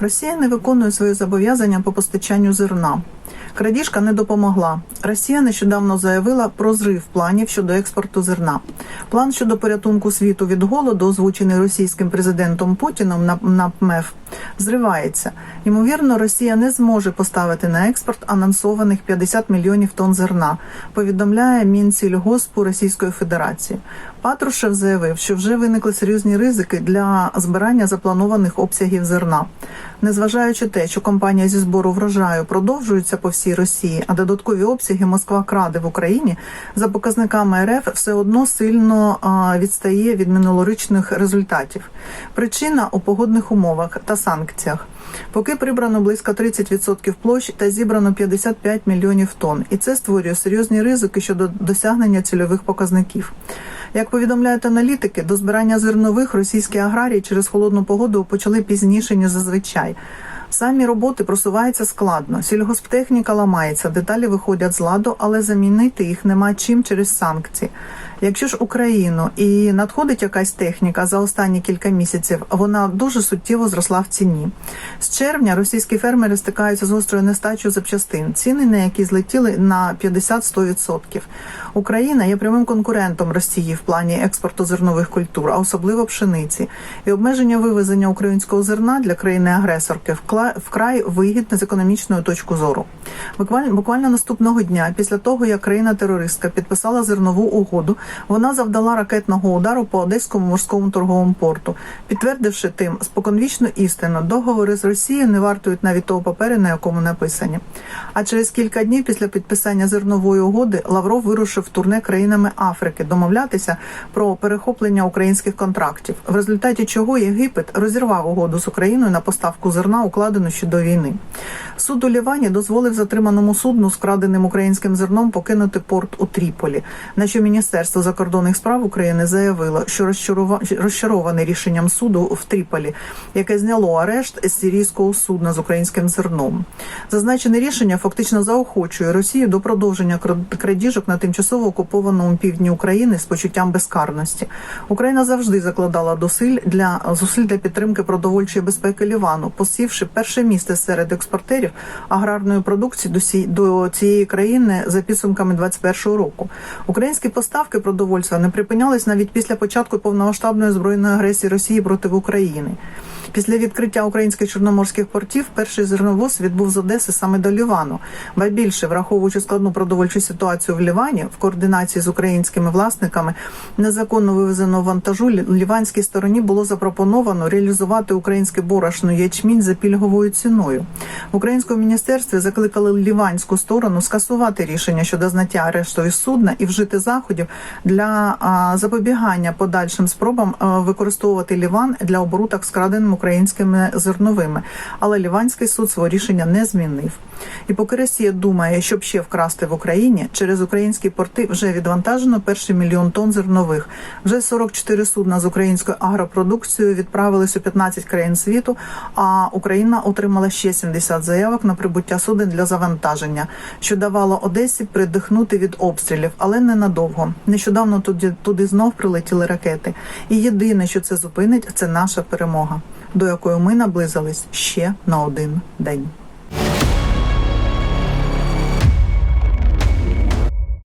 Росія не виконує свої зобов'язання по постачанню зерна. Крадіжка не допомогла. Росія нещодавно заявила про зрив планів щодо експорту зерна. План щодо порятунку світу від голоду, озвучений російським президентом Путіном на, на ПМЕФ, зривається. Ймовірно, Росія не зможе поставити на експорт анонсованих 50 мільйонів тонн зерна. Повідомляє Мінсільгоспу Російської Федерації. Патрушев заявив, що вже виникли серйозні ризики для збирання запланованих обсягів зерна. Незважаючи те, що компанія зі збору врожаю продовжується по всій Росії, а додаткові обсяги Москва краде в Україні за показниками РФ все одно сильно відстає від минулорічних результатів. Причина у погодних умовах та санкціях. Поки прибрано близько 30% площ та зібрано 55 мільйонів тонн, і це створює серйозні ризики щодо досягнення цільових показників. Як повідомляють аналітики, до збирання зернових російські аграрії через холодну погоду почали пізніше ніж зазвичай. Самі роботи просуваються складно. Сільгосптехніка ламається, деталі виходять з ладу, але замінити їх нема чим через санкції. Якщо ж Україну і надходить якась техніка за останні кілька місяців, вона дуже суттєво зросла в ціні. З червня російські фермери стикаються з гострою нестачею запчастин, ціни на які злетіли на 50-100%. Україна є прямим конкурентом Росії в плані експорту зернових культур, а особливо пшениці. І обмеження вивезення українського зерна для країни-агресорки вкрай вигідне з економічної точки зору. Буквально наступного дня, після того як країна-терористка підписала зернову угоду, вона завдала ракетного удару по одеському морському торговому порту, підтвердивши тим споконвічну істину, договори з Росією не вартують навіть того паперу, на якому написані. А через кілька днів після підписання зернової угоди Лавров вирушив в турне країнами Африки домовлятися про перехоплення українських контрактів, в результаті чого Єгипет розірвав угоду з Україною на поставку зерна, укладену ще до війни. Суд у Лівані дозволив затриманому судну з краденим українським зерном покинути порт у Тріполі. На що Міністерство закордонних справ України заявило, що розчароване рішенням суду в Тріполі, яке зняло арешт з сирійського судна з українським зерном. Зазначене рішення фактично заохочує Росію до продовження кра- крадіжок на тимчасово окупованому півдні України з почуттям безкарності. Україна завжди закладала досиль для зусиль для підтримки продовольчої безпеки Лівану, посівши перше місце серед експортерів аграрної продукції до, сі, до цієї країни за підсумками 2021 року. Українські поставки продовольства не припинялись навіть після початку повномасштабної збройної агресії Росії проти України. Після відкриття українських чорноморських портів перший зерновоз відбув з Одеси саме до Лівану. Ба більше, враховуючи складну продовольчу ситуацію в Лівані, в координації з українськими власниками незаконно вивезеного вантажу ліванській стороні було запропоновано реалізувати українське борошно ячмінь за пільговою ціною. В українському міністерстві закликали ліванську сторону скасувати рішення щодо зняття арешту судна і вжити заходів для запобігання подальшим спробам використовувати Ліван для оборудок з краденим українськими зерновими. Але Ліванський суд свого рішення не змінив. І поки Росія думає, щоб ще вкрасти в Україні, через українські порти вже відвантажено перший мільйон тонн зернових. Вже 44 судна з українською агропродукцією відправились у 15 країн світу. А Україна отримала ще 70 заявок на прибуття суден для завантаження, що давало Одесі придихнути від обстрілів, але ненадовго. Нещодавно туди, туди знов прилетіли ракети. І єдине, що це зупинить, це наша перемога, до якої ми наблизились ще на один день.